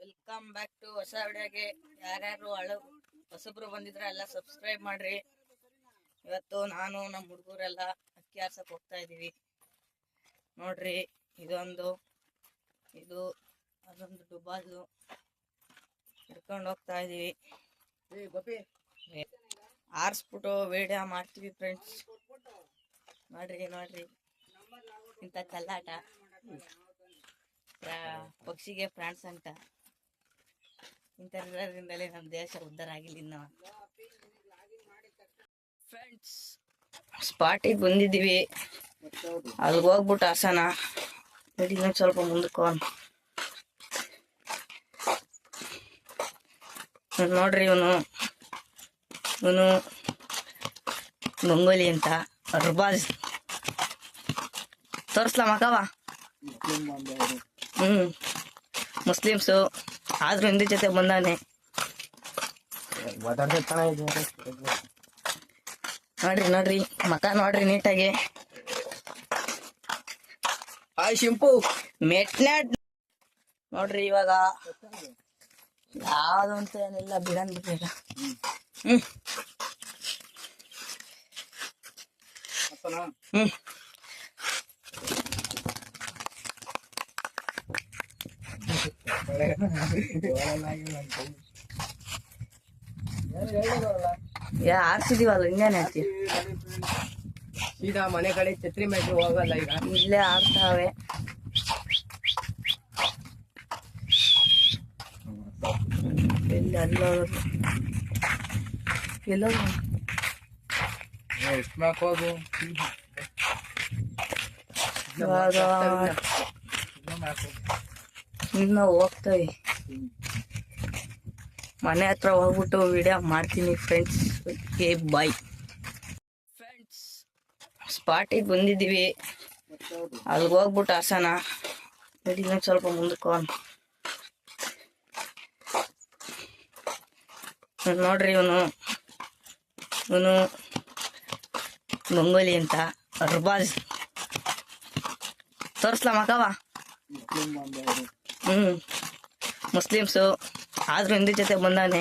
Welcome back to ಹೊಸ ವಿಡಿಯೋಗೆ ಯಾರ್ಯಾರು ಹಳ ಹೊಸಬ್ರು ಬಂದಿದ್ರೆ ಎಲ್ಲ ಸಬ್ಸ್ಕ್ರೈಬ್ ಮಾಡ್ರಿ. ಇವತ್ತು ನಾನು ನಮ್ಮ ಹುಡುಗರೆಲ್ಲ ಅಕ್ಕಿ ಆರ್ಸಕ್ ಹೋಗ್ತಾ ಇದೀವಿ. ನೋಡ್ರಿ ಇದೊಂದು ಇದು ಅದೊಂದು ಡುಬಾದು ಹಿಡ್ಕೊಂಡು ಹೋಗ್ತಾ ಇದೀವಿ. ಆರಿಸ್ಬಿಟ್ಟು ವಿಡಿಯೋ ಮಾಡ್ತೀವಿ ಫ್ರೆಂಡ್ಸ್ ನೋಡ್ರಿ ನೋಡ್ರಿ. ಇಂಥ ಕಲ್ಲಾಟ. ಪಕ್ಷಿಗೆ ಫ್ರಾನ್ಸ್ ಅಂತ ಇಂಥದ್ರಿಂದಲೇ ನಮ್ಮ ದೇಶ ಉದ್ಧಾರ ಆಗಿಲ್ಲ ಇನ್ನು ಫ್ರೆಂಡ್ಸ್ ಸ್ಪಾಟಿಗೆ ಬಂದಿದ್ದೀವಿ. ಅಲ್ಲಿಗೆ ಹೋಗ್ಬಿಟ್ಟು ಹಾಸನ. ಇನ್ನೊಂದು ಸ್ವಲ್ಪ ಮುಂದಕ್ಕೆ. ನೋಡ್ರಿ ಇವನು. ಇವನು ಗಂಗೋಲಿ ಅಂತ ರುಬಾಜ್. ತೋರಿಸ್ಲಾ ಮಕ್ಕವಾ ಹ್ಮ್. ಮುಸ್ಲಿಮ್ಸು. ಆದ್ರೂ ಹಿಂದಿ ಜೊತೆ ಬಂದಾನೆ. ನೋಡ್ರಿ ನೋಡ್ರಿ ಮಕ ನೋಡ್ರಿ ನೀಟಾಗಿ. ಹಾಯ್ ಶಿಂಪು. ಮೆಟ್ನಾಡ್ ನೋಡ್ರಿ ಇವಾಗ. ಯಾವ್ದು ಅಂತ ಏನಿಲ್ಲ ಬಿಡನ್ ಬಿಟ್ಟಿಲ್ಲ ಹ್ಮ್. ಹ್ಮ್. ಯಾ ಇನ್ನೇನೆ ಇನ್ನೇನ್ ಹೇಳ್ತಿ ಸೀದಾ ಮನೆ ಕಡೆ ಛತ್ರಿ ಮೇಲೆ ಹೋಗಲ್ಲ ಈಗ. ಇಲ್ಲೇ ಆಡ್ತಾವೆ. ಎಲ್ಲಿ ಅಲ್ಲೋದ್ರು. ಎಲ್ಲೋದ್ರು? ಹೋಗು? ಇವಾಗ ಇನ್ನು ಹೋಗ್ತೇವೆ ಮನೆ ಹತ್ರ ಹೋಗ್ಬಿಟ್ಟು ವಿಡಿಯೋ ಮಾಡ್ತೀನಿ ಫ್ರೆಂಡ್ಸ್ ಓಕೆ ಬಾಯ್ ಫ್ರೆಂಡ್ಸ್ ಸ್ಪಾಟಿಗೆ ಬಂದಿದ್ದೀವಿ. ಅಲ್ಲಿಗೆ ಹೋಗ್ಬಿಟ್ಟು ಹಾಸನ. ನೋಡಿ ಇನ್ನೊಂದು ಸ್ವಲ್ಪ ಮುಂದಕ್ಕೆ ನೋಡ್ರಿ ಇವನು. ಇವನು ಗಂಗೋಲಿ ಅಂತ, ಅರ್ಬಾಜ್. ತೋರಿಸ್ಲಾ ಮಗವ ಹ್ಮ್. ಮುಸ್ಲಿಮ್ಸು ಆದ್ರೂ ಹಿಂದಿ ಜೊತೆ ಬಂದಾನೆ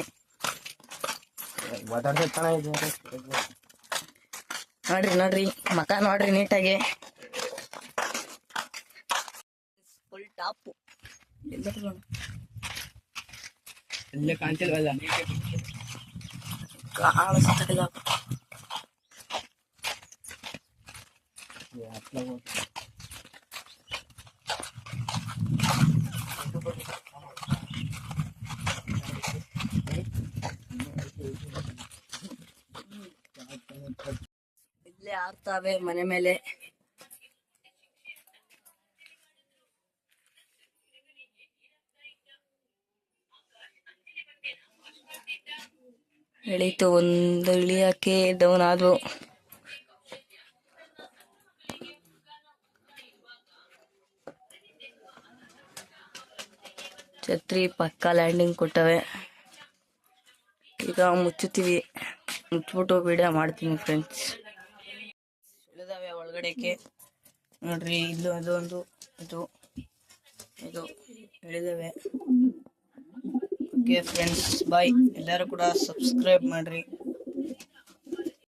ನೋಡ್ರಿ ನೋಡ್ರಿ. ಮಕ ನೋಡ್ರಿ ನೀಟಾಗಿ. ಫುಲ್ ಟಾಪು ಎಲ್ಲ ಕಾಣ್ತಿಲ್ವಲ್ಲ ಕಾಣಿಸ್ತಿಲ್ಲ ಆಡ್ತಾವೆ ಮನೆ ಮೇಲೆ. ಎಳೀತು ಒಂದು ಇಳಿಯಕ್ಕೆ ಡೌನ್ ಆದ್ವು ಛತ್ರಿ ಪಕ್ಕ ಲ್ಯಾಂಡಿಂಗ್ ಕೊಟ್ಟವೆ. ಈಗ ಮುಚ್ಚುತ್ತೀವಿ. ಮುಚ್ಚಿಬಿಟ್ಟು ವಿಡಿಯೋ ಮಾಡ್ತೀನಿ ಫ್ರೆಂಡ್ಸ್ ಒಳಗಡೆಗೆ. ನೋಡ್ರಿ ಇಲ್ಲೂ ಅದೊಂದು ಇದು ಇದು ಹೇಳಿದಾವೆ ಓಕೆ ಫ್ರೆಂಡ್ಸ್ ಬಾಯ್ ಎಲ್ಲರೂ ಕೂಡ ಸಬ್ಸ್ಕ್ರೈಬ್ ಮಾಡ್ರಿ.